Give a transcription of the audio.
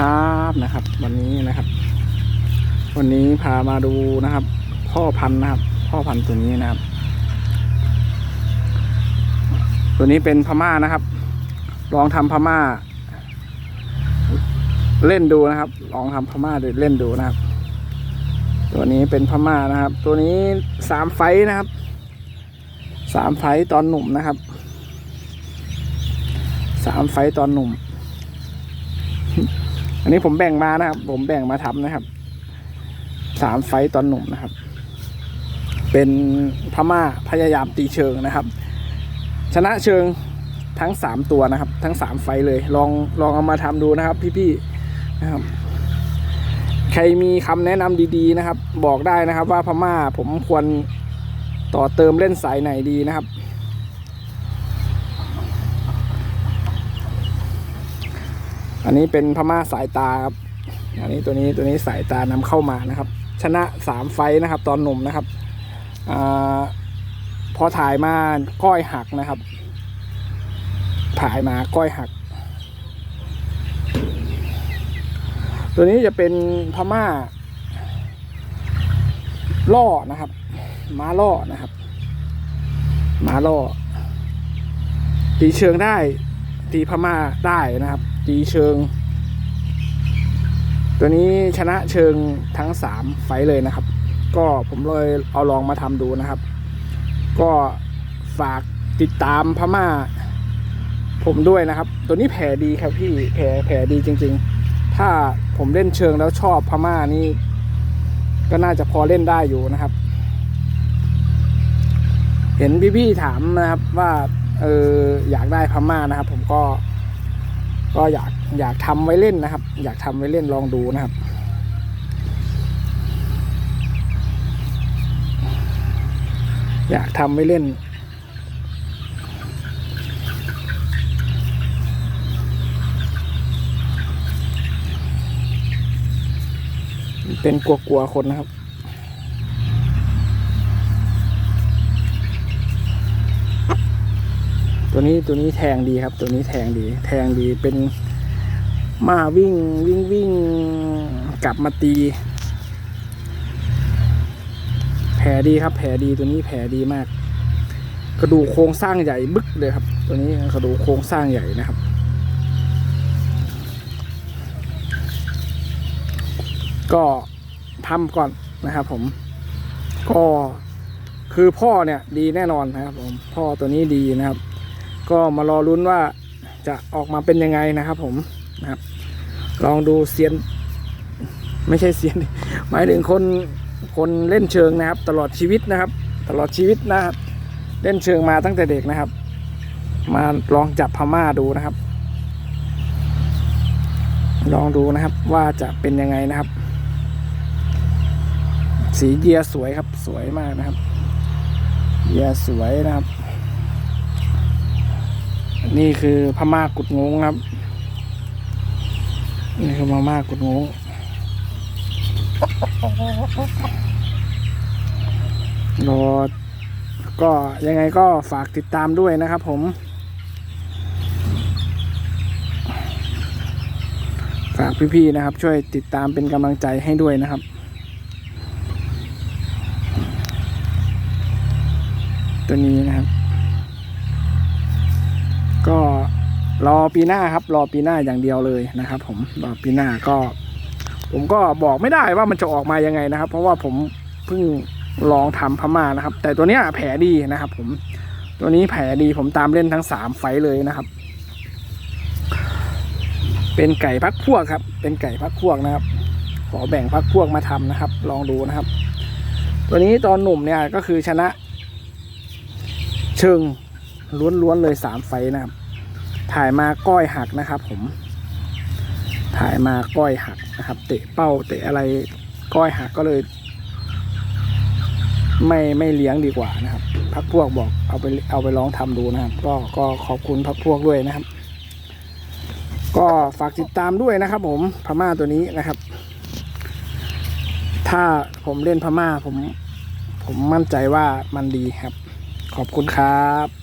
ครับนะครับ วันนี้นะครับ วันนี้พามาดูนะครับ พ่อพันธุ์นะครับ พ่อพันธุ์ตัวนี้นะครับ ตัวนี้เป็นพม่านะครับ ลองทำพม่า เล่นดูนะครับ ลองทำพม่าเล่นดูนะครับ ตัวนี้เป็นพม่านะครับ ตัวนี้สามไฟนะครับสามไฟตอนหนุ่มนะครับสามไฟตอนหนุ่ม อันนี้ผมแบ่งมานะครับ ผมแบ่งมาทำนะครับ สามไฟตอนหนุ่มนะครับ เป็นพม่าพยายามตีเชิงนะครับ ชนะเชิงทั้งสามตัวนะครับ ทั้งสามไฟเลย ลองลองเอามาทำดูนะครับ พี่ๆนะครับ ใครมีคำแนะนำดีๆนะครับ บอกได้นะครับ ว่าพม่าผมควรต่อเติมเล่นสายไหนดีนะครับ อันนี้เป็นพม่าสายตาครับ อันนี้ตัวนี้ตัวนี้สายตานำเข้ามานะครับ ชนะสามไฟนะครับ ตอนหนุ่มนะครับอพอถ่ายมาก้อยหักนะครับ ถ่ายมาก้อยหัก ตัวนี้จะเป็นพม่า ล่อนะครับม้าล่อนะครับม้าล่อตีเชิงได้ตีพม่าได้นะครับ ตีเชิง ตัวนี้ชนะเชิงทั้งสามไฟเลยนะครับ ก็ผมเลยเอาลองมาทำดูนะครับ ก็ฝากติดตามพม่า ผมด้วยนะครับ ตัวนี้แผลดีครับพี่แผลแผลดีจริง ๆ ถ้าผมเล่นเชิงแล้วชอบพม่านี่ก็น่าจะพอเล่นได้อยู่นะครับ เห็นพี่ๆถามนะครับว่าเอออยากได้พม่านะครับ ผมก็ ก็อยากอยากทำไว้เล่นนะครับ อยากทำไว้เล่นลองดูนะครับอยากทำไว้เล่น เป็นกลัวๆคนนะครับ ตัวนี้ตัวนี้แทงดีครับ ตัวนี้แทงดี แทงดีเป็นมาวิ่งวิ่งวิ่งกลับมาตี แผลดีครับ แผลดีตัวนี้แผลดีมาก กระดูกโครงสร้างใหญ่บึกเลยครับ ตัวนี้กระดูกโครงสร้างใหญ่นะครับก็ทำก่อนนะครับผม ก็คือพ่อเนี่ยดีแน่นอนนะครับผม พ่อตัวนี้ดีนะครับ ก็มารอลุ้นว่าจะออกมาเป็นยังไงนะครับ ผมนะครับ ลองดูเซียน ไม่ใช่เซียน หมายถึงคนคนเล่นเชิงนะครับ ตลอดชีวิตนะครับ ตลอดชีวิตนะครับ เล่นเชิงมาตั้งแต่เด็กนะครับ มาลองจับพม่าดูนะครับ ลองดูนะครับว่าจะเป็นยังไงนะครับ สีเยียสวยครับสวยมากนะครับเยียสวยนะครับ นี่คือพม่ากุดงงครับ นี่คือพม่ากุดงงรอก็ยังไงก็ฝากติดตามด้วยนะครับผม ฝากพี่ๆนะครับ ช่วยติดตามเป็นกำลังใจให้ด้วยนะครับตัวนี้นะครับ ก็ รอปีหน้าครับ รอปีหน้าอย่างเดียวเลยนะครับ ผมรอปีหน้าก็ ผมก็บอกไม่ได้ว่ามันจะออกมายังไงนะครับ เพราะว่าผมเพิ่งลองทำพม่านะครับ แต่ตัวเนี้ยแผลดีนะครับ ผมตัวนี้แผลดีผมตามเล่นทั้งสามไฟเลยนะครับ เป็นไก่พักพวกครับ เป็นไก่พักพวกนะครับ ขอแบ่งพักพวกมาทำนะครับ ลองดูนะครับ ตัวนี้ตอนหนุ่มเนี่ยก็คือชนะ เชิงล้วนๆเลยสามไฟนะครับ ถ่ายมาก้อยหักนะครับผม ถ่ายมาก้อยหักนะครับ เตะเป้าเตะอะไรก้อยหักก็เลย ไม่ไม่เลี้ยงดีกว่านะครับพักพวกบอกเอาไปเอาไปลองทำดูนะครับ ก็ก็ขอบคุณพักพวกด้วยนะครับ ก็ฝากติดตามด้วยนะครับ ผมพม่าตัวนี้นะครับ ถ้าผมเล่นพม่าผม ผมมั่นใจว่ามันดีครับ ขอบคุณครับ